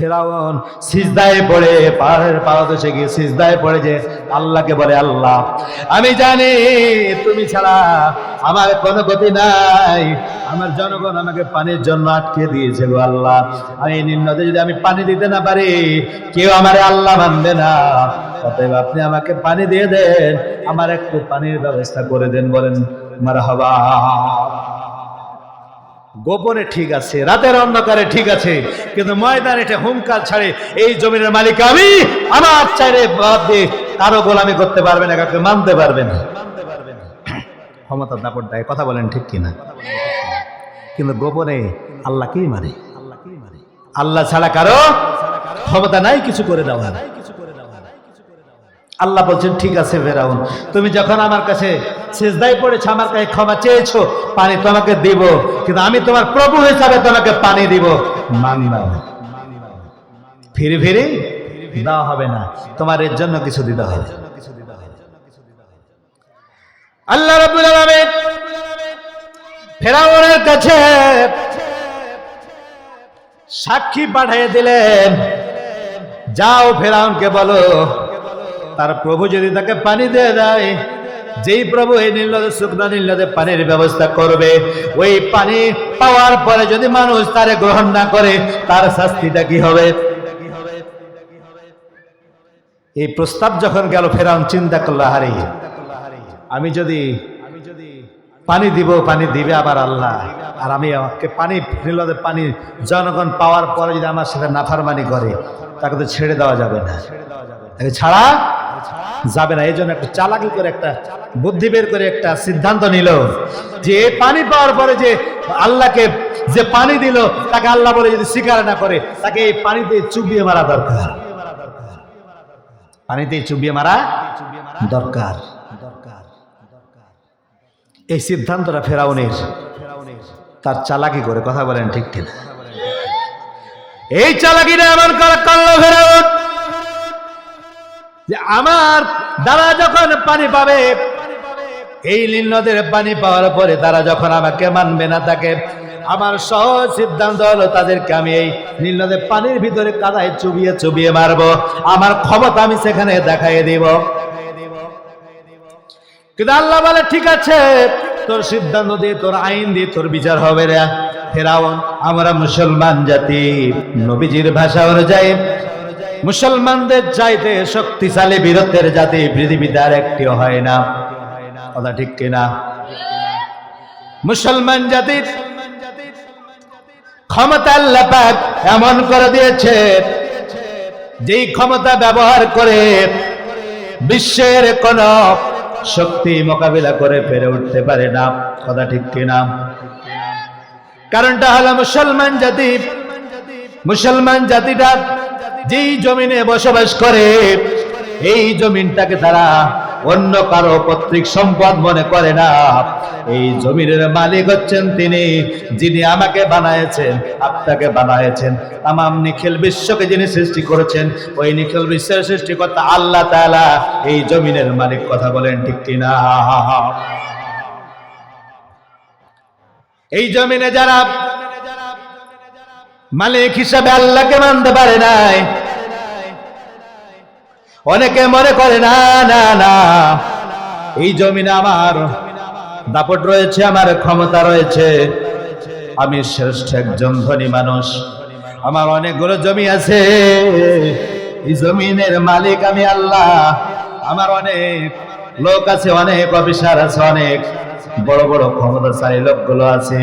ফেরাউন সিজদায় পড়ে পাহাড়ের গিয়ে সিজদায় পড়ে যে আল্লাহকে বলে, আল্লাহ, আমি জানি তুমি ছাড়া আমার কোনো গতি নাই। আমার জনগণ আমাকে পানির জন্য আটকে দিয়েছে গো আল্লাহ। আমি নীল যদি আমি পানি দিতে না পারি, কেউ আমার আল্লাহ মানবে না। অতএব আপনি আমাকে পানি দিয়ে দেন, আমার একটু পানির ব্যবস্থা করে দেন বলেন, মারহাবা। গোপনে ঠিক আছে, রাতের অন্ধকারে ঠিক আছে, কিন্তু ময়দান এটা হুঙ্কার ছাড়ে, এই জমিনের মালিক আমি, আমার চাইরে বাদ দিয়ে কারও গোলামি করতে পারবে না, কাউকে মানতে পারবে না। ক্ষমতার দাপট দেয়, কথা বলেন ঠিক কিনা? কিন্তু গোপনে আল্লাহ কি মানে আল্লাহ ছাড়া কারও ক্ষমতা নাই, কিছু করে দেওয়ার আল্লাহ বলছেন, ঠিক আছে ফেরাউন, তুমি যখন আমার কাছে সেজদাই পড়েছো, আমার কাছে ক্ষমা চেয়েছো, পানি তোমাকে দিব, কিন্তু আমি তোমার প্রভু হিসাবে তোমাকে পানি দিব। মানবা। ফিরে ফিরে দেওয়া হবে না। তোমার এর জন্য কিছু দিতে হবে। আল্লাহ রাব্বুল আলামিন ফেরাউনের কাছে সাক্ষী পাঠিয়ে দিলেন। যাও ফেরাউনকে বলো তার প্রভু যদি তাকে পানি দিয়ে দেয়, যেই প্রভু এই নীলদে শুকনো নীলদে পানির ব্যবস্থা করবে, ওই পানি পাওয়ার পরে যদি মানুষ তারে গ্রহণ না করে, তার শাস্তিটা কি হবে? এই প্রস্তাব যখন গেল, ফেরাউন চিন্তা করল হারি আমি যদি পানি দিব, পানি দিবে আবার আল্লাহ। আর আমি আমাকে পানি নীলদে পানি জনগণ পাওয়ার পরে যদি আমার সাথে নাফারমানি করে, তাকে তো ছেড়ে দেওয়া যাবে না। তাকে ছাড়া যাবে না। এই জন্য একটা চালাকি করে একটা, বুদ্ধি বের করে একটা সিদ্ধান্ত নিল যে এই পানি পাওয়ার পরে যে আল্লাহকে যে পানি দিল, তাকে আল্লাহ বলে যদি স্বীকার না করে, তাকে এই পানিতে চুবিয়ে মারা দরকার। পানিতে চুবিয়ে মারা দরকার। এই সিদ্ধান্তটা ফেরাউনের, তার চালাকি করে। কথা বলেন ঠিক কিনা? এই চালাকিটা করে করল ফেরাউন। যে আমার দ্বারা যখন পানি পাবে, এই নীল নদের পানি পাওয়ার পরে তারা যখন আমাকে মানবে না তাকে, আমার সহজ সিদ্ধান্ত হলো তাদেরকে আমি এই নীল নদের পানির ভিতরে কাদায় চুবিয়ে চুবিয়ে মারবো। আমার ক্ষমতা আমি সেখানে দেখাই দিব। কিন্তু আল্লাহ বলে, ঠিক আছে, তোর সিদ্ধান্ত দিয়ে, তোর আইন দিয়ে, তোর বিচার হবে রে। ফেরাউন, আমরা মুসলমান জাতি, নবীজির ভাষা অনুযায়ী মুসলমানদের চাইতে শক্তিশালী বীরত্বের জাতি পৃথিবীতে আর একটিও হয় না। কথা ঠিক কিনা? মুসলমান জাতির ক্ষমতা আল্লাহ পাক এমন করে দিয়েছে, যেই ক্ষমতা ব্যবহার করে বিশ্বের কোন শক্তি মোকাবিলা করে পেরে উঠতে পারে না। কথা ঠিক কিনা? কারণটা হলো মুসলমান জাতি, মুসলমান জাতিটা যেই জমিনে বসবাস করে, এই জমিনটাকে তারা অন্য কারও পৈতৃক সম্পদ মনে করে না। এই জমিনের মালিক হচ্ছেন তিনি, যিনি আমাকে বানায়েছেন আপনাকে বানায়েছেন তাম নিখিল বিশ্বকে যিনি সৃষ্টি করেছেন, ওই নিখিল বিশ্বের সৃষ্টিকর্তা আল্লাহ তাআলা এই জমিনের মালিক কথা বলেন, ঠিক কিনা? এই জমিনে যারা মালিক হিসাবে আল্লাহকে মানতে পারে নাই অনেকে মনে করে, না না না, এই জমিনে আমার দাপট রয়েছে, আমার ক্ষমতা রয়েছে। আমি শ্রেষ্ঠ একজন ধনী মানুষ। আমার অনেকগুলো জমি আছে। এই জমিনের মালিক আমি আল্লাহ। আমার অনেক লোক আছে, অনেক অফিসার আছে, অনেক বড় বড় ক্ষমতাশালী লোকগুলো আছে।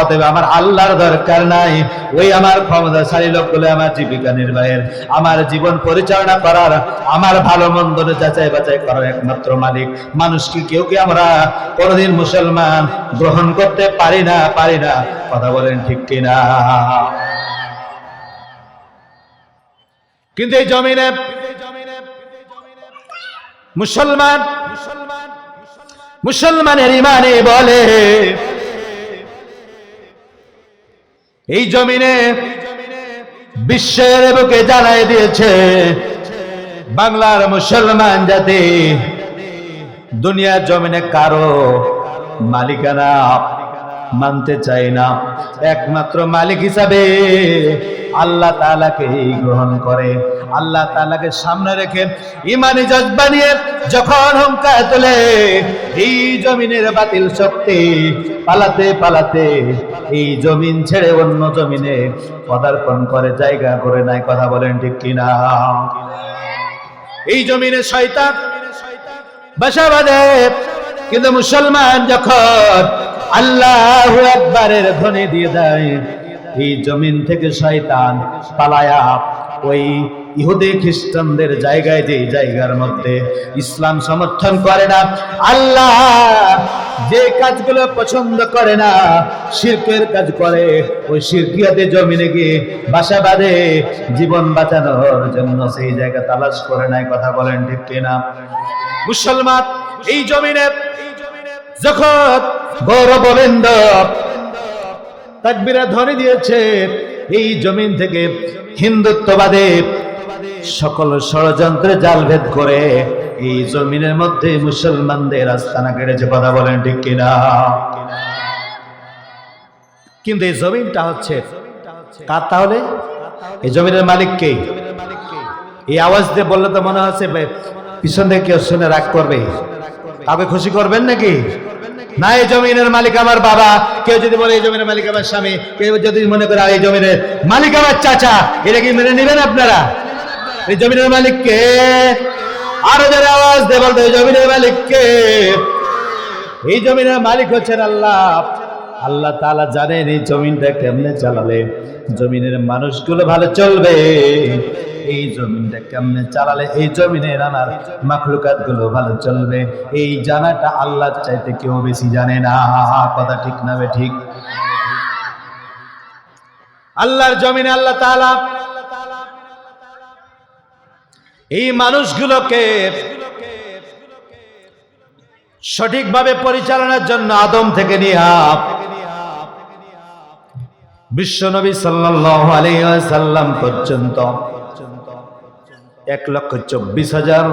অতএব আমার আল্লাহর দরকার নাই। ওই আমার ক্ষমতাশালী লোকগুলো আমার জীবিকা নির্বাহের, আমার জীবন পরিচালনা করার, আমার ভালো মন্দ যাচাই বাছাই করার একমাত্র মালিক। মানুষকে কেউ কি আমরা কোনোদিন মুসলমান গ্রহণ করতে পারি না? পারি না। কথা বলেন ঠিক কিনা? কিন্তু এই জমিনে মুসলমান মুসলমানের ইমানে বলে। এই জমিনে বিশ্বের বুকে জানাই দিয়েছে বাংলার মুসলমান জাতি, দুনিয়ার জমিনে কারও মালিকানা মানতে চাই না। একমাত্র মালিক হিসাবে আল্লাহ তালাকে গ্রহণ করে। আল্লাহ তালাকে সামনে রেখে ইমানি জজবা নিয়ে যখন হুঙ্কার তোলে, এই জমিনের বাতিল শক্তি পালাতে পালাতে এই জমিন ছেড়ে অন্য জমিনে পদার্পণ করে, জায়গা করে নাই। কথা বলেন ঠিক কিনা? এই জমিনে শয়তান বাসা বাঁধে, কিন্তু মুসলমান যখন আল্লাহ একবারের ধ্বনি দিয়ে দেয়, এই জমিন থেকে শয়তান পালায়া ওই ইহুদি খ্রিস্টানদের জায়গায় যে জায়গার মধ্যে ইসলাম সমর্থন করে না, আল্লাহ যে কাজগুলো পছন্দ করে না শিল্পের কাজ করে। ওই শিরকিয়াতে জমিনে গিয়ে বাসা বাঁধে, জীবন বাঁচানোর জন্য সেই জায়গা তালাশ করে নাই কথা বলেন ঠিক কিনা? মুসলমান, এই জমিনে যখন গৌরববেন্দ তাকবিরা ধ্বনি দিয়েছে এই জমিন থেকে হিন্দুত্ববাদে সকল ষড়যন্ত্রে জাল ভেদ করে এই জমিনের মধ্যে মুসলমানদের আস্তানা কেড়েছে কথা বলেন, ঠিক কিনা? কিন্তু এই জমিনটা হচ্ছে কার তাহলে? এই জমিনের মালিক কে? এই আওয়াজ দিয়ে বললে তো মনে হচ্ছে পিছন থেকে কেউ শুনে রাগ করবে। কাউকে খুশি করবেন নাকি? না, এই জমিনের মালিক আমার বাবা। কেউ যদি বলে, এই জমিনের মালিক আমার স্বামী। কেউ যদি মনে করে, এই জমিনের মালিক আমার চাচা। এটা কি মেনে নেবেন আপনারা? এই জমিনের মালিক কে? আরও যারা আওয়াজ দেবেন এই জমিনের মালিক কে? এই জমিনের মালিক হচ্ছেন আল্লাহ। আল্লাহ তাআলা জানেন এই জমিনটা কেমনে চালালে? জমিনের মানুষগুলো ভালো চলবে। এই জমিনটা কেমনে চালালে? এই জমিনের আমার মাখলুকাতগুলো ভালো চলবে। এই জানাটা আল্লাহ চাইতে কেউ বেশি জানে না। হা কথা ঠিক নাবে ঠিক? আল্লাহর জমিনে আল্লাহ তাআলা। এই মানুষগুলোকে সঠিকভাবে পরিচালনার জন্য আদম থেকে নিয়ে বিশ্বনবী ওয়াসাল্লাম পর্যন্ত এক লক্ষ চব্বিশ হাজার।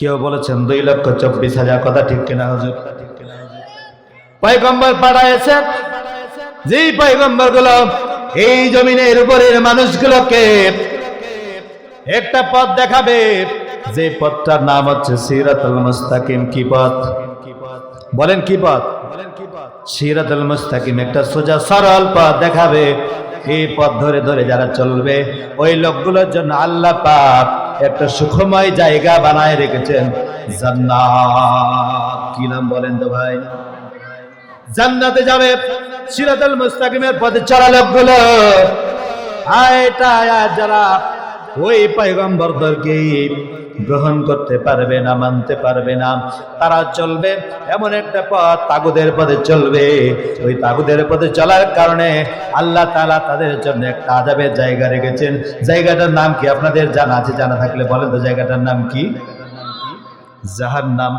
কেউ বলেছেন দুই লক্ষ চব্বিশ হাজার, কথা ঠিক কিনা হুজুর? পয়গম্বর পাঠাইছে। যেই পয়গম্বরগুলো এই জমিনের উপরের মানুষগুলোকে একটা পথ দেখাবে। যে পথটার নাম হচ্ছে সিরাতুল মুস্তাকিম, কি পথ? বলেন কি পথ? সিরাতুল মুস্তাকিম, একটা সোজা সরল পথ দেখাবে। এই পথ ধরে ধরে যারা চলবে, ওই লোকগুলোর জন্য আল্লাহ পাক একটা সুখময় জায়গা বানায় রেখেছেন। জান্নাত। কি নাম বলেন তো ভাই? জান্নাতে যাবে সিরাতুল মুস্তাকিমের পথে চলা লোকগুলো। আয়টা যারা ওই পয়গম্বরদেরকে গ্রহণ করতে পারবে না, মানতে পারবে না। তারা চলবে এমন একটা পথ, তাগুদের পথে চলবে। ওই তাগুদের পথে চলার কারণে আল্লাহ তাআলা তাদের জন্য একটা আজাবের জায়গা রেখেছেন। জায়গাটার নাম কি? আপনাদের জানা আছে? জানা থাকলে বলেন তো, জায়গাটার নাম কি? জাহার নাম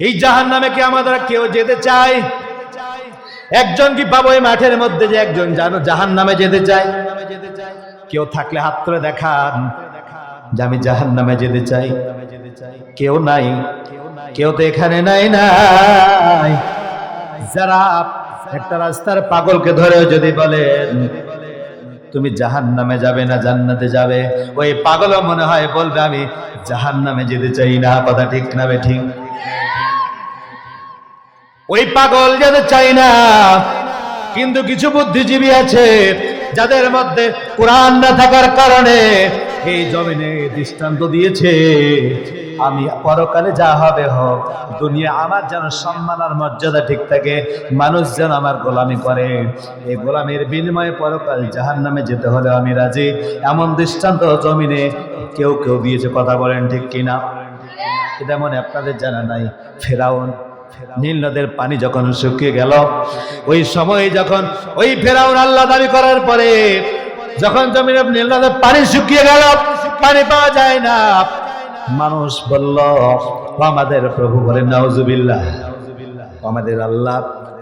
এই জাহার নামে কি আমাদের কেউ যেতে চায়? একজন কি পাবো এই মাঠের মধ্যে যে একজন জানো জাহান নামে যেতে চায়? কেউ থাকলে হাত তুলে দেখান। যে আমি জাহান নামে যেতে চাই। কেউ নাই, কেউ তো এখানে নাই নাই যারা একটা রাস্তার পাগলকে ধরেও যদি বলেন, তুমি জাহান নামে যাবে না, জান্নাতে যাবে? ওই পাগলও মনে হয় বলবে, আমি জাহান নামে যেতে চাই না। কথা ঠিক না ঠিক? ওই পাগল যেতে চাই না। কিন্তু কিছু বুদ্ধিজীবী আছে, যাদের মধ্যে কোরআন না থাকার কারণে এই জমিনে দৃষ্টান্ত দিয়েছে। আমি পরকালে যা হবে হোক, দুনিয়া আমার যেন সম্মান আর মর্যাদা ঠিক থাকে, মানুষ যেন আমার গোলামি করে। এই গোলামির বিনিময়ে পরকাল জাহান নামে যেতে হলে আমি রাজি। এমন দৃষ্টান্ত জমিনে কেউ কেউ দিয়েছে কথা বলেন ঠিক কিনা? এটা মনে আপনাদের জানা নাই। ফেরাউন, নীল নদের পানি যখন শুকিয়ে গেল, ওই সময় যখন ওই ফেরাউন আল্লাহ দাবি করার পরে যখন নদের পানি শুকিয়ে গেল, পানি পাওয়া যায় না। মানুষ বলল আমাদের প্রভু বলেন, নাউজুবিল্লাহ। ও আমাদের আল্লাহ,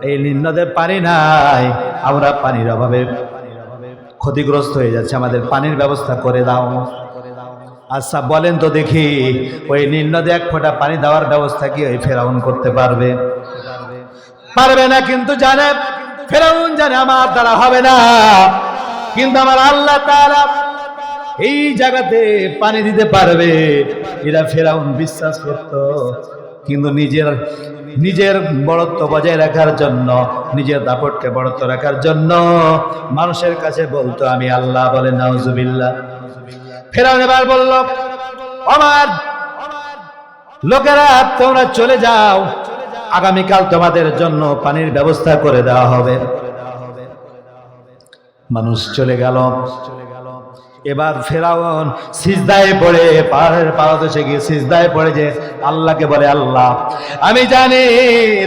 এই নীল নদের পানি নাই, আমরা পানির অভাবে ক্ষতিগ্রস্ত হয়ে যাচ্ছে, আমাদের পানির ব্যবস্থা করে দাও। আচ্ছা বলেন তো দেখি, ওই নীল নদে এক ফোঁটা পানি দেওয়ার ব্যবস্থা কি ওই ফেরাউন করতে পারবে? পারবে না, কিন্তু জানে, ফেরাউন জানে আমার দ্বারা হবে না। কিন্তু আমার আল্লাহ তাআলা এই জায়গাতে পানি দিতে পারবে। এরা ফেরাউন বিশ্বাস করত। কিন্তু নিজের নিজের বড়ত্ব বজায় রাখার জন্য, নিজের দাপটকে বড়ত্ব রাখার জন্য মানুষের কাছে বলতো, আমি আল্লাহ বলে, নাউজুবিল্লাহ। ফেরাউন এবার বলল আমার লোকেরা তোমরা চলে যাও। আগামীকাল তোমাদের জন্য পানির ব্যবস্থা করে দেওয়া হবে। মানুষ চলে গেল। এবার ফেরাউন সিজদায় পড়ে, পাহাড়ের পাহাড়ে গিয়ে সিজদায় পড়ে যে আল্লাহকে বলে, আল্লাহ, আমি জানি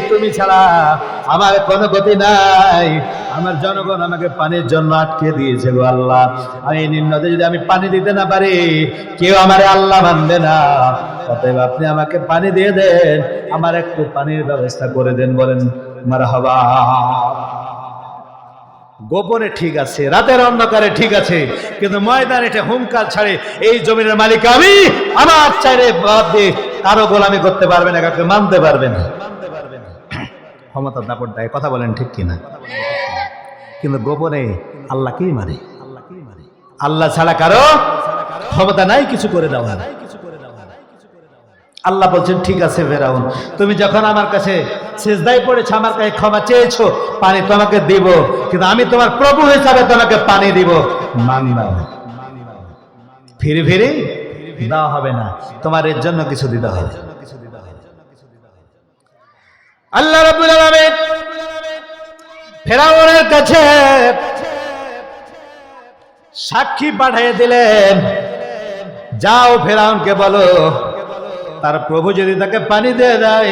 তুমি ছাড়া আমার কোনো গতি নাই। আমার জনগণ আমাকে পানির জন্য আটকে দিয়েছে গো আল্লাহ। আমি নিম্নতে যদি আমি পানি দিতে না পারি, কেউ আমার আল্লাহ মানবে না। অতএব আপনি আমাকে পানি দিয়ে দেন, আমার একটু পানির ব্যবস্থা করে দেন বলেন মার হবা গোপনে ঠিক আছে, রাতের অন্ধকারে ঠিক আছে, কিন্তু ময়দানে এটা হুঙ্কার ছাড়ে, এই জমিনের মালিক আমি, আমার চাইরে বাদ দিয়ে কারও গোলামি করতে পারবে না, কাউকে মানতে পারবে না। ক্ষমতার দাপট দেয়, কথা বলেন ঠিক কিনা? কিন্তু গোপনে আল্লাহ কি মানে আল্লাহ ছাড়া কারও ক্ষমতা নাই, কিছু করে দেওয়ার আল্লাহ বলছেন, ঠিক আছে ফেরাউন, তুমি যখন আমার কাছে সেজদাই পড়েছো, আমার কাছে ক্ষমা চেয়েছো, পানি তোমাকে দিব, কিন্তু আমি তোমার প্রভু হিসাবে তোমাকে পানি দিব। মানবা না। ফিরে ফিরে দেওয়া হবে না। তোমার এর জন্য কিছু দিতে হবে। আল্লাহ রাব্বুল আলামিন ফেরাউনের কাছে সাক্ষী পাঠিয়ে দিলেন। যাও ফেরাউনকে বলো তার প্রভু যদি তাকে পানি দিয়ে দেয়,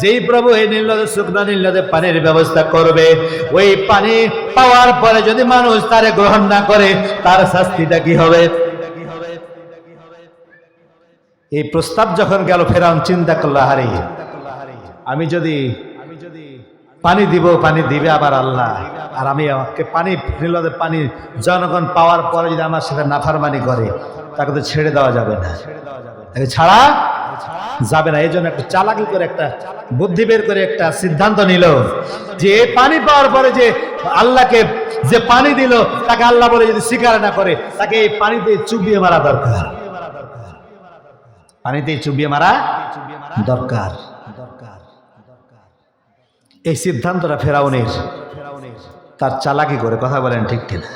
যেই প্রভু এই নীলদে শুকনা নীলদে পানির ব্যবস্থা করবে, ওই পানি পাওয়ার পরে যদি মানুষ তারে গ্রহণ না করে, তার শাস্তিটা কি হবে? এই প্রস্তাব যখন গেল, ফেরাউন চিন্তা করল হারে আমি যদি পানি দিব, পানি দিবে আবার আল্লাহ। আর আমি আমাকে পানি নীলদে পানি জনগণ পাওয়ার পরে যদি আমার সাথে নাফারমানি করে, তাকে তো ছেড়ে দেওয়া যাবে না। তাকে ছাড়া যাবে না। এই জন্য একটা চালাকি করে একটা বুদ্ধি বের করে একটা সিদ্ধান্ত নিল যে এই পানি পাওয়ার পরে যে আল্লাহকে যে পানি দিল, তাকে আল্লাহ বলে যদি স্বীকার না করে, তাকে এই পানিতে চুবিয়ে মারা দরকার। পানিতে চুবিয়ে মারা দরকার। এই সিদ্ধান্তটা ফেরাউনের, তার চালাকি করে। কথা বলেন ঠিক কিনা?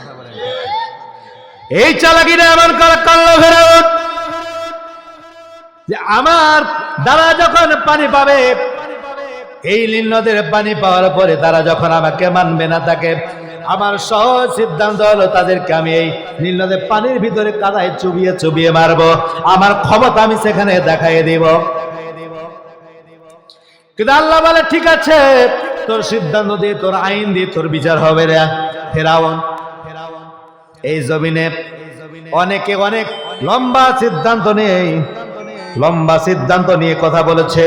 এই চালাকিটা এমন করে করল ফেরাউন। যে আমার দ্বারা যখন পানি পাবে, এই নীল নদের পানি পাওয়ার পরে তারা যখন আমাকে মানবে না তাকে, আমার সহজ সিদ্ধান্ত হলো তাদেরকে আমি এই নীল নদের পানির ভিতরে কাদায় চুবিয়ে চুবিয়ে মারবো। আমার ক্ষমতা আমি সেখানে দেখাই দিব। কিন্তু আল্লাহ বলে, ঠিক আছে, তোর সিদ্ধান্ত দিয়ে, তোর আইন দিয়ে, তোর বিচার হবে রে ফেরাউন। এই জমিনে অনেকে অনেক লম্বা সিদ্ধান্ত নেই লম্বা সিদ্ধান্ত নিয়ে কথা বলেছে,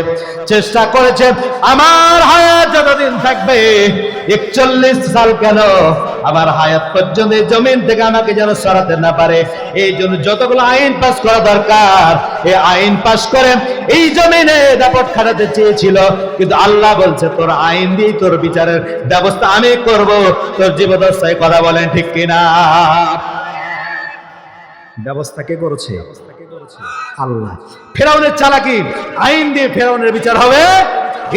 চেষ্টা করেছে, আমার হায়াত যতদিন থাকবে, একচল্লিশ সাল কেন আমার হায়াত পর্যন্ত জমিন থেকে আমাকে যেন সরাতে না পারে? এই জন্য যতগুলো আইন পাস করা দরকার এই আইন পাস করে এই জমিনে দাপট খাটাতে চেয়েছিল, কিন্তু আল্লাহ বলছে, তোর আইন দিয়ে তোর বিচারের ব্যবস্থা আমি করব। তোর জীবদশায় কথা বলেন ঠিক কিনা? ব্যবস্থা কে করেছে? আল্লাহ। ফেরাউনের চালাকি আইন দিয়ে ফেরাউনের বিচার হবে।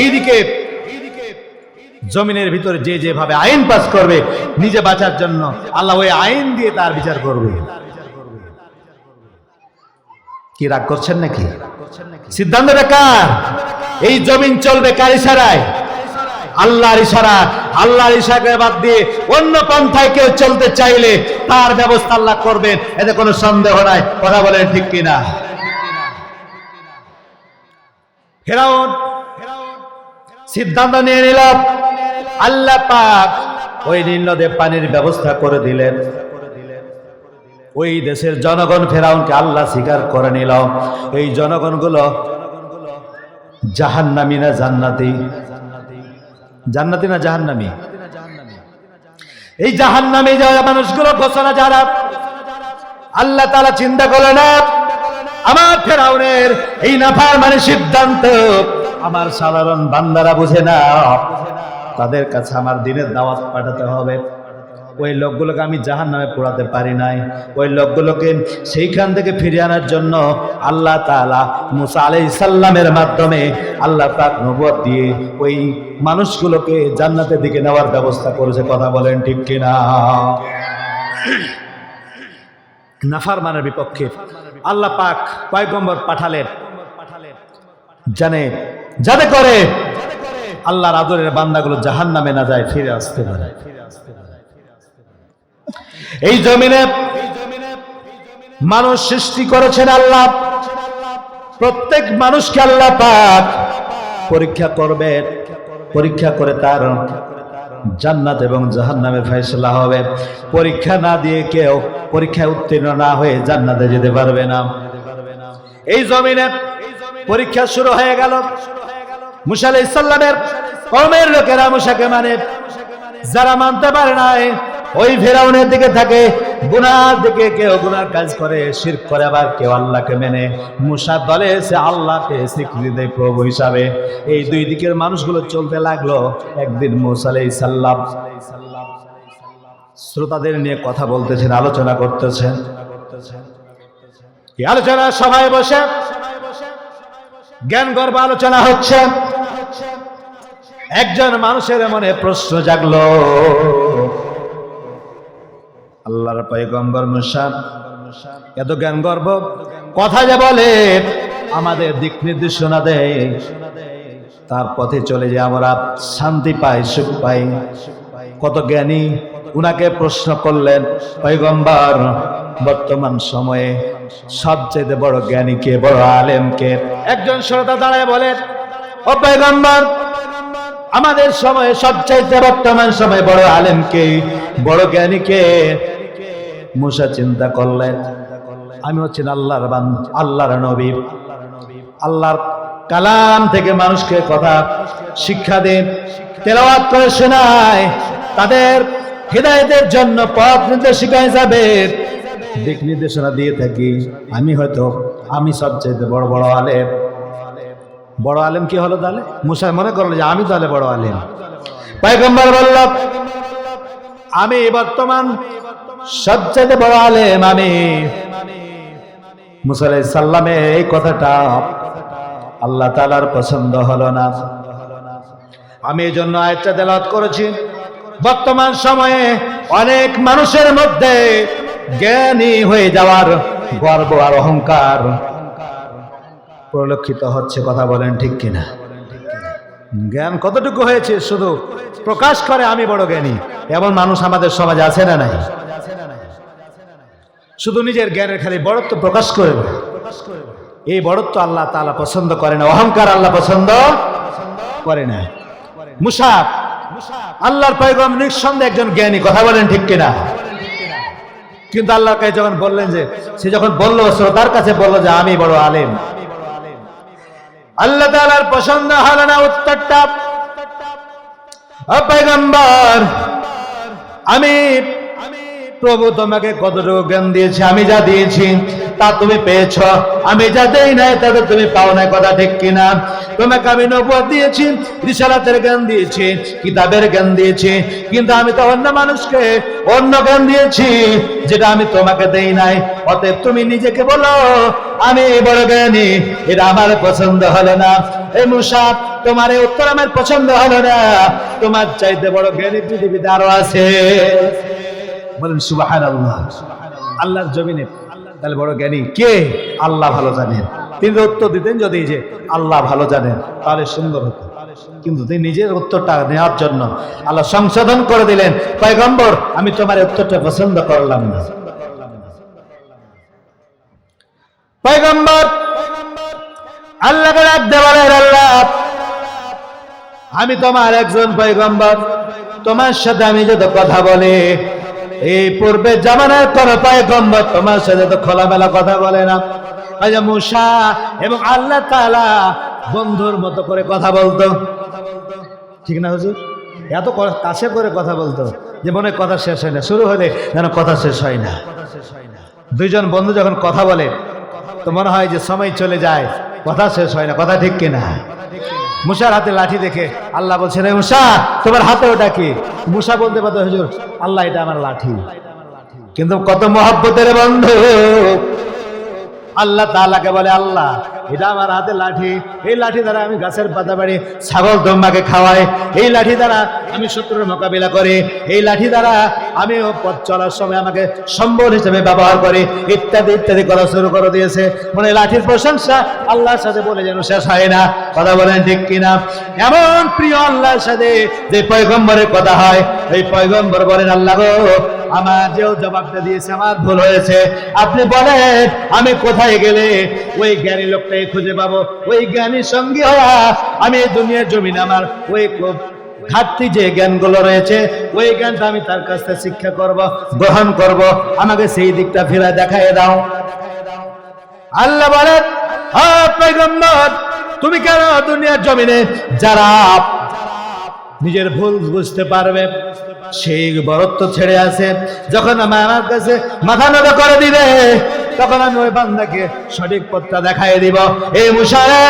এইদিকে জমিনের ভিতরে যে যেভাবে আইন পাস করবে নিজে বাঁচার জন্য আল্লাহ ওই আইন দিয়ে তার বিচার করবে। কি রাগ করছেন নাকি? সিদ্ধান্তটা কার? এই জমিন চলবে কার ইশারায়? আল্লাহর ইশারা, আল্লাহর ইশারাকে বাদ দিয়ে অন্য পন্থায় কেউ চলতে চাইলে তার ব্যবস্থা আল্লাহ করবেন, এতে কোনো সন্দেহ নাই। কথা বলেন ঠিক কিনা? ফেরাউন, সিদ্ধান্ত নিয়ে নিল, আল্লাহ পাক ওই নীল নদে পানির ব্যবস্থা করে দিলেন। ওই দেশের জনগণ ফেরাউনকে আল্লাহ স্বীকার করে নিল। এই জনগণগুলো জাহান্নামী না জান্নাতি? জান্নাতি না জাহান্নামী? এই জাহান্নামে যাওয়া মানুষগুলো ঘোষণা যারা, আল্লাহ তালা চিন্তা করে না আমার ফেরাউনের এই নাফার মানে সিদ্ধান্ত, আমার সাধারণ বান্দারা বুঝে না তাদের কাছে আমার দিনের দাওয়াত পাঠাতে হবে। ওই লোকগুলোকে আমি জাহান নামে পোড়াতে পারি নাই। ওই লোকগুলোকে সেইখান থেকে ফিরিয়ে আনার জন্য আল্লাহ তালা মুসা আলাই সাল্লামের মাধ্যমে আল্লাহ পাক নবদ দিয়ে ওই মানুষগুলোকে জান্নাতের দিকে নেওয়ার ব্যবস্থা করেছে। কথা বলেন ঠিক কিনা? নাফার মানের বিপক্ষে আল্লাহ পাক পয়গম্বর পাঠালেন। জানে, যাতে করে আল্লাহর আদরের বান্দাগুলো জাহান নামে না যায়, ফিরে আসতে পারে এই জমিনে মানুষ সৃষ্টি করেছেন আল্লাহ। প্রত্যেক মানুষকে আল্লাহ পাক পরীক্ষা করবেন। পরীক্ষা করে তার জান্নাত এবং জাহান্নামের ফয়সলা হবে। পরীক্ষা না দিয়ে কেউ পরীক্ষায় উত্তীর্ণ না হয়ে জান্নাতে যেতে পারবে না। এই জমিনে পরীক্ষা শুরু হয়ে গেল। মুসা আলাইহিস সালামের কওমের লোকেরা মুসাকে মানে যারা মানতে পারে নাই ওই ফেরাউনের দিকে থাকে। গুনার দিকে কেউ গুনার কাজ করে শির করে, আবার কেউ আল্লাহকে মেনে। মুসা দলে এসে আল্লাহকে স্বীকৃতি দেয় প্রভু হিসাবে। এই দুই দিকের মানুষগুলো চলতে লাগল। একদিন মুসা আলাইহিস সালাম শ্রোতাদের নিয়ে কথা বলতেছেন, আলোচনা করতেছেন। আলোচনা সবাই বসে জ্ঞান গর্ব আলোচনা হচ্ছে। একজন মানুষের মনে প্রশ্ন জাগলো। আল্লাহর পয়গম্বর মুসা এত জ্ঞান গর্ব? কথা যে বলে, আমাদের দিক নির্দেশনা দেয়। তার পথে চলে যে আমরা শান্তি পাই, সুখ পাই। কত জ্ঞানী উনাকে প্রশ্ন করলেন, পয়গম্বর, বর্তমান সময়ে সবচেয়ে বড় জ্ঞানী কে, বড় আলেম কে? একজন শ্রোতা দাঁড়ায় বলেন ও পয়গম্বর, আমাদের সময়ে সবচাইতে বর্তমান সময়ে বড় আলেম কে, বড় জ্ঞানী কে? মুসা চিন্তা করলেন, আমি হচ্ছেন আল্লাহর আল্লাহর নবী। আল্লাহর কালাম থেকে মানুষকে কথা, শিক্ষা দেন তেলাওয়াত করে শোনায়। তাদের হৃদায়তের জন্য পথ নির্দেশিকায় যাবে। দিক নির্দেশনা দিয়ে থাকি, আমি হয়তো, আমি সবচেয়ে বড় বড় আলেম। বড় আলেম কি হলো তাহলে? মুসা মনে করল যে আমি তাহলে বড় আলেম। পাইগম্বর বলল, আমি বর্তমান সবচেয়ে বড় আলেম আমি। মুসালাই সাল্লামে এই কথাটা আল্লাহ তালার পছন্দ হলো না। আমি এই জন্য আয়টা তেলাত করেছি। বর্তমান সময়ে অনেক মানুষের মধ্যে জ্ঞানী হয়ে যাওয়ার গর্ব আর অহংকার পরিলক্ষিত হচ্ছে, কথা বলেন ঠিক কিনা? জ্ঞান কতটুকু হয়েছে? শুধু প্রকাশ করে আমি বড় জ্ঞানী। এমন মানুষ আমাদের সমাজে আছে না নাই? শুধু নিজের জ্ঞানের খালি বড়ত্ব প্রকাশ করে এই বড়ত্ব আল্লাহ তাআলা পছন্দ করে না, অহংকার আল্লাহ পছন্দ করে না। মুসাফ, আল্লাহর পয়গম নিঃসন্দেহে একজন জ্ঞানী, কথা বলেন ঠিক কিনা? কিন্তু আল্লাহর কাছে যখন বললেন যে, সে যখন বলল, শ্রোতার কাছে বলল যে, আমি বড় আলেম। আল্লাহ তাআলার পছন্দ হলো না উত্তরটা। আমি প্রভু তোমাকে কতটুকু জ্ঞান দিয়েছি? আমি যা দিয়েছি, তা তুমি পেয়েছ। আমি যা দেই নাই, তাতে তুমি পাও নাই, কথা ঠিক কিনা? তোমাকে আমি নবুয়ত দিয়েছি, রিসালাতের জ্ঞান দিয়েছি, কিতাবের জ্ঞান দিয়েছি। কিন্তু আমি তো অন্য মানুষকে অন্য জ্ঞান দিয়েছি, যেটা আমি তোমাকে দেই নাই। অতএব তুমি নিজেকে বলো, আমি বড় জ্ঞানী, এটা আমার পছন্দ হলো না। এই মুসাফ তোমার এই উত্তর আমার পছন্দ হলো না। তোমার চাইতে বড় জ্ঞানী পৃথিবীতে আরও আছে। বলেন সুবাহান আল্লাহ আল্লাহর জমিনে। তাহলে বড় জ্ঞানী কে? আল্লাহ ভালো জানেন। তিনি উত্তর দিতেন যদি যে আল্লাহ ভালো জানেন, তাহলে সুন্দর হতো। কিন্তু তিনি নিজের উত্তরটা নেওয়ার জন্য আল্লাহ সংশোধন করে দিলেন, পয়গম্বর, আমি তোমার উত্তরটা পছন্দ করলাম না। পয়গম্বর, আল্লাহকে পারেন আল্লাহ, আমি তোমার একজন পয়গম্বর। তোমার সাথে আমি যত কথা বলে এই পূর্বে জামানার কোন পয়গম্বর তোমার সাথে তো খোলামেলা কথা বলে না। মুসা এবং আল্লাহ তাআলা বন্ধুর মতো করে কথা বলতো। ঠিক না হুজুর? এত কাছে করে কথা বলতো যে মনে কথা শেষ হয় না। শুরু হলে যেন কথা শেষ হয় না। দুইজন বন্ধু যখন কথা বলে, তো মনে হয় যে সময় চলে যায়, কথা শেষ হয় না। কথা ঠিক কিনা? মুসার হাতে লাঠি দেখে আল্লাহ বলছেন রে মুসা, তোমার হাতে ওটা কি? মুসা বলতে পারতো, হুজুর, আল্লাহ এটা আমার লাঠি। কিন্তু কত মহব্বতের বন্ধু, আল্লাহ তালাকে বলে, আল্লাহ এটা আমার হাতে লাঠি। এই লাঠি দ্বারা আমি গাছের পাতা বাড়ি, ছাগল দম্মাকে খাওয়াই। এই লাঠি দ্বারা আমি শত্রুর মোকাবিলা করি। এই লাঠি দ্বারা আমি পথ চলার সময় আমাকে সম্বল হিসেবে ব্যবহার করি। ইত্যাদি ইত্যাদি করা শুরু করে দিয়েছে। মানে লাঠির প্রশংসা আল্লাহর সাথে বলে যেন শেষ হয় না। কথা বলেন ঠিক কিনা? এমন প্রিয় আল্লাহর সাথে যে পয়গম্বরের কথা হয়, এই পয়গম্বর বলেন, আল্লাহ গো আমার যেও জবাবটা দিয়েছে আমার ভুল হয়েছে। আপনি বলেন আমি কোথায় গেলে ওই জ্ঞানী লোকটাই খুঁজে পাবো? ওই জ্ঞানীর সঙ্গে হওয়া আমি দুনিয়ার জমিন আমার ওই ঘাটতি যে জ্ঞানগুলো রয়েছে ওই জ্ঞানটা আমি তার কাছ থেকে শিক্ষা করব গ্রহণ করব। আমাকে সেই দিকটা ফিরে দেখায় দাও। আল্লাহ বলেন "হ্যাঁ, তুমি কেন দুনিয়ার জমিনে যারা নিজের ভুল বুঝতে পারবে? সেই বরত্ব ছেড়ে আছে যখন আমি আমার কাছে মাথা নত করে দিবে, তখন আমি ওই বান্দাকে সঠিক পথটা দেখাই দিব। এই মুশারে,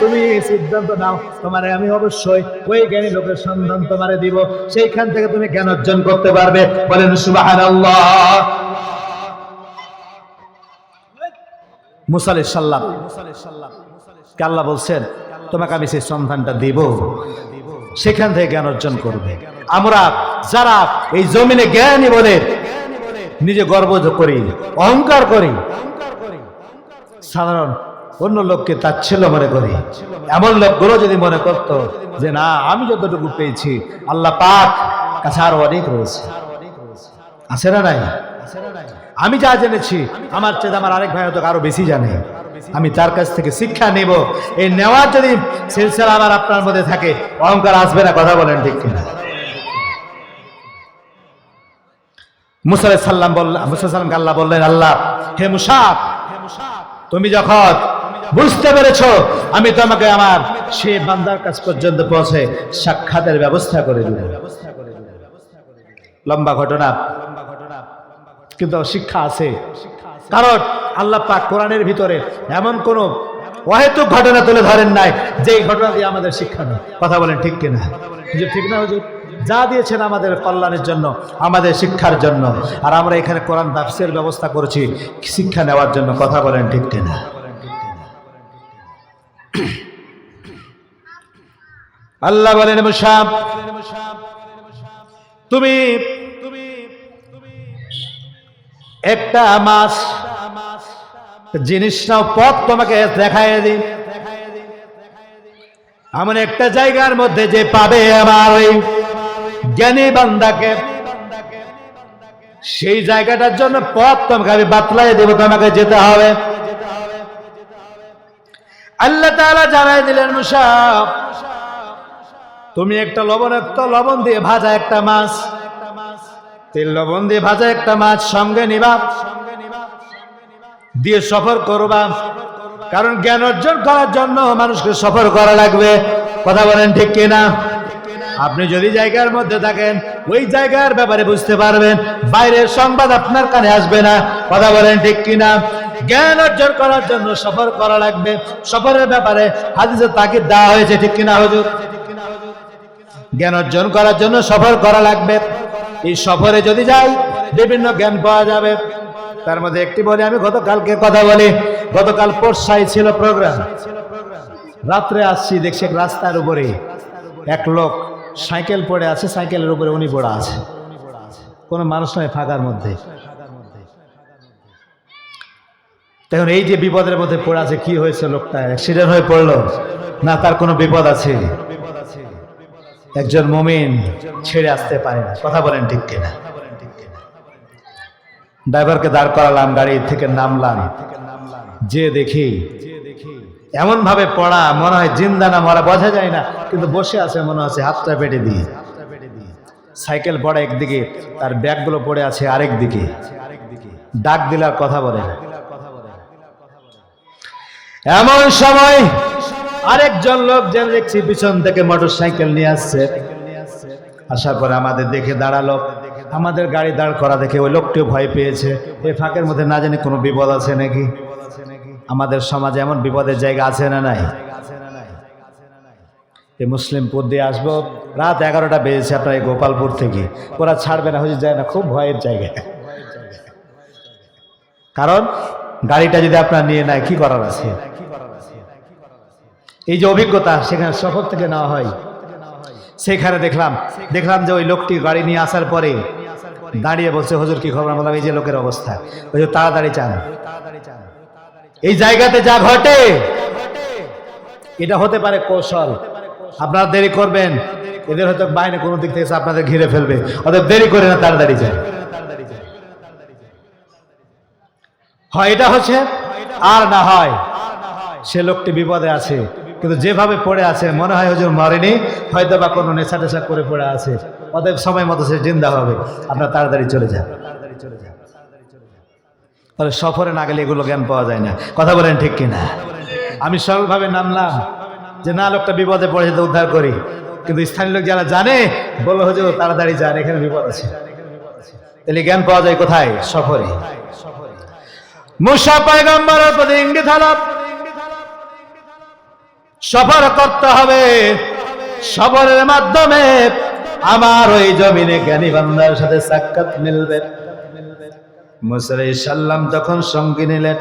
তুমি সিদ্ধান্ত নাও, তোমারে আমি অবশ্যই ওই জ্ঞানী লোকের সন্ধান তোমারে দিব। সেইখান থেকে তুমি জ্ঞান অর্জন করতে পারবে। বলেন, সুবহানাল্লাহ। মুসা আলাইহিস সালাম, কে আল্লাহ বলছেন, তোমাকে আমি সেই সন্ধানটা দিব। সেখান থেকে জ্ঞান অর্জন করবে। আমরা যারা এই জমিনে জ্ঞানী বলে নিজে গর্ব করি, অহংকার করি, সাধারণ অন্য লোককে তাচ্ছিল্য মনে করি। এমন লোকগুলো যদি মনে করতো যে, না, আমি যতটুকু পেয়েছি, আল্লাহ পাক কাছে আরও অনেক রয়েছে। আছে না নাই? আমি যা জেনেছি, আমার চেয়ে আমার আরেক ভাই হয়তো আরও বেশি জানে। আমি তার কাছ থেকে শিক্ষা নেব। এই নেওয়ার যদি সিলসিলা আমার আপনার মধ্যে থাকে, অহংকার আসবে না, কথা বলেন ঠিক কিনা? মুসা বললেন মুসা আল্লাহ বললেন, আল্লাহ, হে মুসা, তুমি যখন বুঝতে পেরেছ, আমি তোমাকে আমার সে বান্দার কাছ পর্যন্ত পৌঁছে সাক্ষাতের ব্যবস্থা করে দিব। লম্বা ঘটনা। কিন্তু শিক্ষা আছে। কারণ আল্লাহ পাক কোরআনের ভিতরে এমন কোন অহেতুক ঘটনা তুলে ধরেন নাই যে ঘটনা দিয়ে আমাদের শিক্ষা নেই। কথা বলেন ঠিক কিনা? ঠিক না হুজুর? যা দিয়েছেন আমাদের কল্যাণের জন্য, আমাদের শিক্ষার জন্য। আর আমরা এখানে কোরআন দাফসের ব্যবস্থা করছি, শিক্ষা নেওয়ার জন্য। কথা বলেন ঠিক কিনা? আল্লাহ বলেন তুমি তুমি একটা মাছ জিনিসটাও পথ তোমাকে দেখায় দিন এমন একটা জায়গার মধ্যে যে পাবে আমার ওই জ্ঞানী বান্দাকে, সেই জায়গাটার জন্য পথ তোমাকে আমি বাতলাই দেবো, তোমাকে যেতে হবে। আল্লাহ তাআলা জানাই দিলেন মুসাফ তুমি একটা লবণাক্ত লবণ দিয়ে ভাজা একটা মাছ। তেল লবণ দিয়ে ভাজা একটা মাছ সঙ্গে নিবা, দিয়ে সফর করবা। কারণ জ্ঞান অর্জন করার জন্য মানুষকে সফর করা লাগবে। কথা বলেন ঠিক কিনা? আপনি যদি জায়গার মধ্যে থাকেন, ওই জায়গার ব্যাপারে বুঝতে পারবেন, বাইরের সংবাদ আপনার কানে আসবে না। কথা বলেন ঠিক কিনা? জ্ঞান অর্জন করার জন্য সফর করা লাগবে। সফরের ব্যাপারে হাদিসে তাকে দেওয়া হয়েছে, ঠিক কিনা হুজুর? জ্ঞান অর্জন করার জন্য সফর করা লাগবে। এই সফরে যদি যাই, বিভিন্ন জ্ঞান পাওয়া যাবে। তার মধ্যে একটি বলে, আমি গতকালকে কথা বলি। গতকাল পোর্সাই ছিল প্রোগ্রাম রাত্রে আসছি, দেখছি রাস্তার উপরে এক লোক সাইকেল পড়ে আছে, সাইকেলের উপরে উনি পড়া আছে। কোনো মানুষ নয় ফাঁকার মধ্যে। তখন এই যে বিপদের মধ্যে পড়ে আছে, কি হয়েছে লোকটা? অ্যাক্সিডেন্ট হয়ে পড়ল। না, তার কোনো বিপদ আছে। একজন মমিন ছেড়ে আসতে পারে না। কথা বলেন ঠিক কিনা? ড্রাইভারকে দাঁড় করালাম, গাড়ি থেকে নামলাম। যে দেখি এমন ভাবে পড়া, মনে হয় জিন্দা না, মরা বোঝা যায় না, কিন্তু বসে আছে মনে হচ্ছে হাতটা পেটে দিয়ে। সাইকেল পড়া একদিকে, তার ব্যাগগুলো পড়ে আছে আরেক দিকে। ডাক দিলার কথা বলে এমন সময় আরেকজন লোক যেন দেখছি পিছন থেকে মোটর সাইকেল নিয়ে আসছে। আসার পরে আমাদের দেখে দাঁড়াল। আমাদের গাড়ি দাঁড় করা দেখে ওই লোকটিও ভয় পেয়েছে। এই ফাঁকের মধ্যে না জানি কোনো বিপদ আছে নাকি। আমাদের সমাজে এমন বিপদের জায়গা আছে না নাই? এই মুসলিমপুর দিয়ে আসব, রাত এগারোটা বেজেছে আপনার এই গোপালপুর থেকে। ওরা ছাড়বে না, হুজুর যায় না, খুব ভয়ের জায়গা। কারণ গাড়িটা যদি আপনার নিয়ে নেয়, কি করার আছে? এই যে অভিজ্ঞতা, সেখানে শহর থেকে নেওয়া হয়। সেখানে দেখলাম দেখলাম যে ওই লোকটি গাড়ি নিয়ে আসার পরে দাঁড়িয়ে বলছে, হুজুর, কি খবর? বললাম, এই যে লোকের অবস্থা। ওই যে তাড়াতাড়ি চান তাড়াতাড়ি চান। এই জায়গাতে যা ঘটে, এটা হতে পারে কৌশল। আপনারা দেরি করবেন, এদের হয়তো বাইরে কোনো দিক থেকে আপনাদের ঘিরে ফেলবে। অতএব দেরি করে না, তাড়াতাড়ি যান। হয় এটা হচ্ছে, আর না হয়, সে লোকটি বিপদে আছে। কিন্তু যেভাবে পড়ে আছে, মনে হয় হুজুর মরেনি হয়তো বা কোনো নেশা টেশা করে পড়ে আছে। অতএব সময় মতো সে জিন্দা হবে। আপনার তাড়াতাড়ি চলে যান তাড়াতাড়ি চলে যান। তাহলে সফরে না গেলে এগুলো জ্ঞান পাওয়া যায় না। কথা বলেন ঠিক কিনা? আমি সরলভাবে নামলাম যে, না, লোকটা বিপদে পড়েছে তো উদ্ধার করি। কিন্তু স্থানীয় লোক যারা জানে, বলল হচ্ছে তাড়াতাড়ি যান, এখানে বিপদ আছে। তাহলে জ্ঞান পাওয়া যায় কোথায়? সফরে। মুসা পায়গম্বরের প্রতি ইঙ্গিত সফর করতে হবে। সফরের মাধ্যমে আমার ওই জমিনে জ্ঞানী বান্দার সাথে সাক্ষাৎ মিলবে। মুসাই সাল্লাম তখন সঙ্গী নিলেন,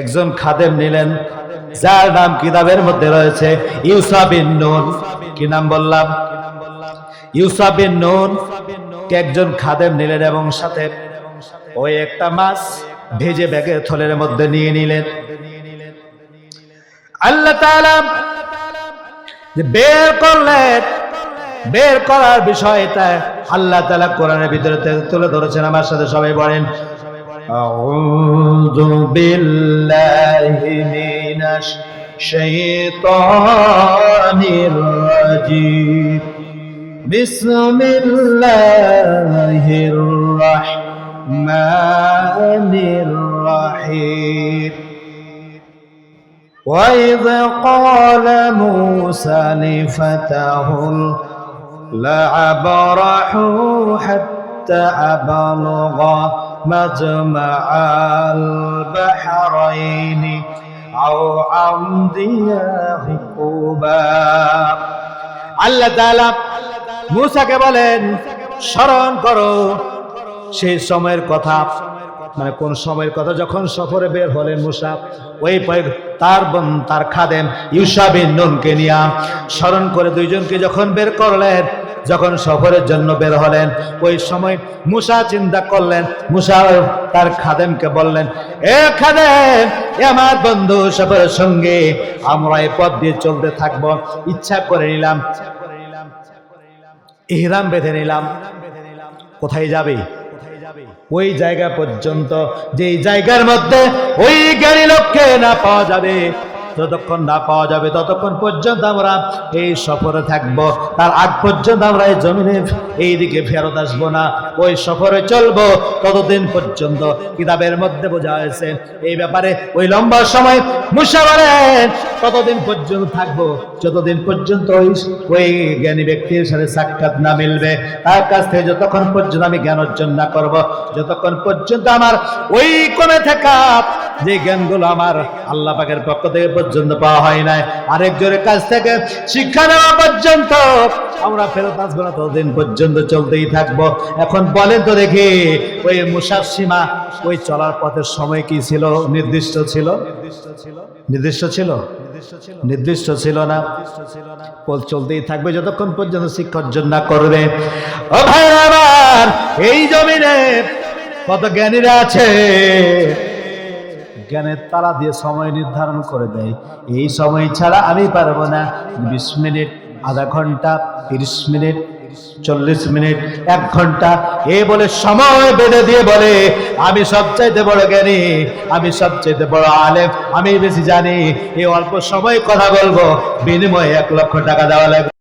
একজন খাদেম নিলেন, যার নাম কিতাবের মধ্যে রয়েছে ইউসাবিন নুন। কি নাম বললাম? ইউসাবিন নুন। একজন খাদেম নিলেন এবং সাথে ওই একটা মাছ ভেজে ব্যাগের থলের মধ্যে নিয়ে নিলেন। আল্লাহ বের করলেন বের করার বিষয়টা আল্লাহ তাআলা কোরআনের ভিতরে তুলে ধরেছেন আমার সাথে সবাই বলেন أعوذ بالله من الشيطان الرجيم بسم الله الرحمن الرحيم وإذ قال موسى لفتاه لأبرحوا حتى أبلغ مجمع البحرين أو أمضي حقوبا আল্লাহ তাআলা মূসাকে বলেন স্মরণ করো সেই সময়ের কথা মানে কোন সময়ের কথা যখন সফরে বের হলেন মুসা ওই পয়- তার বোন- তার খাদেম ইউসাবিন নুনকে নিয়া স্মরণ করে দুইজনকে যখন বের করলেন যখন সফরের জন্য বের হলেন, ওই সময় মুসা চিন্তা করলেন, মুসা তার খাদেমকে বললেন, এ খাদেম আমার বন্ধু সফরের সঙ্গে, আমরা এই পথ দিয়ে চলতে থাকব। ইচ্ছা করে নিলাম। ইহরাম বেঁধে নিলাম। কোথায় যাবে? ওই জায়গা পর্যন্ত, যেই জায়গার মধ্যে ওই জ্ঞানী লোককে না পাওয়া যাবে। যতক্ষণ না পাওয়া যাবে ততক্ষণ পর্যন্ত আমরা এই সফরে থাকব। তার আগ পর্যন্ত আমরা এই জমিনে এই দিকে ফেরত আসব না। ওই সফরে চলবো ততদিন পর্যন্ত। কিতাবের মধ্যে বোঝা হয়েছে এই ব্যাপারে ওই লম্বা সময় মুসা বলেন ততদিন পর্যন্ত থাকব। যতদিন পর্যন্ত ওই ওই জ্ঞানী ব্যক্তির সাথে সাক্ষাৎ না মিলবে, তার কাছ থেকে যতক্ষণ পর্যন্ত আমি জ্ঞান অর্জন না করব, যতক্ষণ পর্যন্ত আমার ওই কোণে থাকা যে জ্ঞানগুলো আমার আল্লাহ পাকের পক্ষ থেকে পর্যন্ত পাওয়া হয় নাই। আরেকজনের কাছ থেকে শিক্ষা নেওয়া পর্যন্ত আমরা ফেরত আসব না, ততদিন পর্যন্ত চলতেই থাকব। এখন বলেন তো দেখি, ওই মুসার সীমা, ওই চলার পথের সময় কি ছিল? নির্দিষ্ট ছিল? নির্দিষ্ট ছিল? নির্দিষ্ট ছিল না। চলতেই থাকবে যতক্ষণ পর্যন্ত শিক্ষা অর্জন না করবে। এই জমিনে কত জ্ঞানীরা আছে? জ্ঞানের তারা দিয়ে সময় নির্ধারণ করে দেয়। এই সময় ছাড়া আমি পারব না। বিশ মিনিট, আধা ঘণ্টা, তিরিশ মিনিট, চল্লিশ মিনিট, এক ঘণ্টা। এ বলে সময় বেঁধে দিয়ে বলে, আমি সবচাইতে বড় জ্ঞানী, আমি সবচাইতে বড় আলেম, আমি বেশি জানি। এই অল্প সময় কথা বলব, বিনিময়ে এক লক্ষ টাকা দেওয়া লাগবে।